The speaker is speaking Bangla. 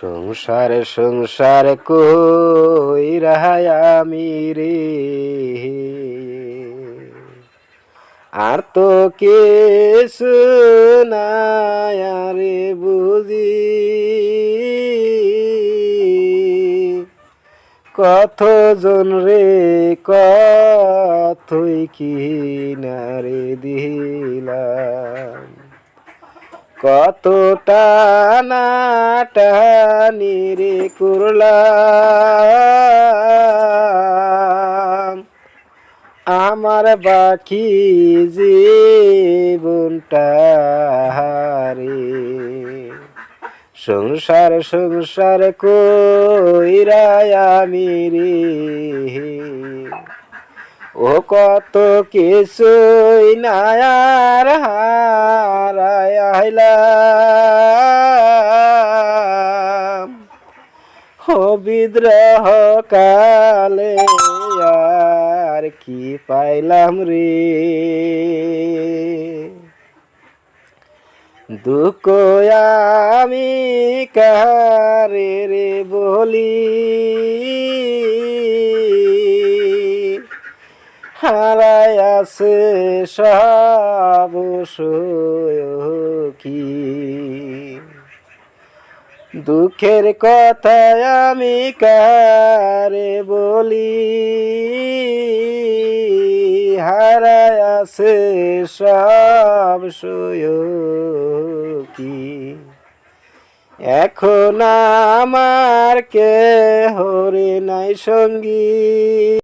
সংসার সংসার কই রাহাই আমি রে? আর তো নাই আরে বুঝি। কতজন রে, কতই কি নারে দিলাম। কতটা না টানি রে করলাম। আমার বাকি জীবনটা হারে। সংসার সংসার কইরাই আমি রে। ও কত কিছুই নায়ার হারায় আইলাম ও বিদ্রোহ কালে আর কি পাইলাম রে? দুঃখ আমি কারে রে বলি? হারায় আছে সব কি? দুঃখের কথা আমি কারে বলি? হারায় আছে সব কি? এখন আমার কে হরে নাই সঙ্গী।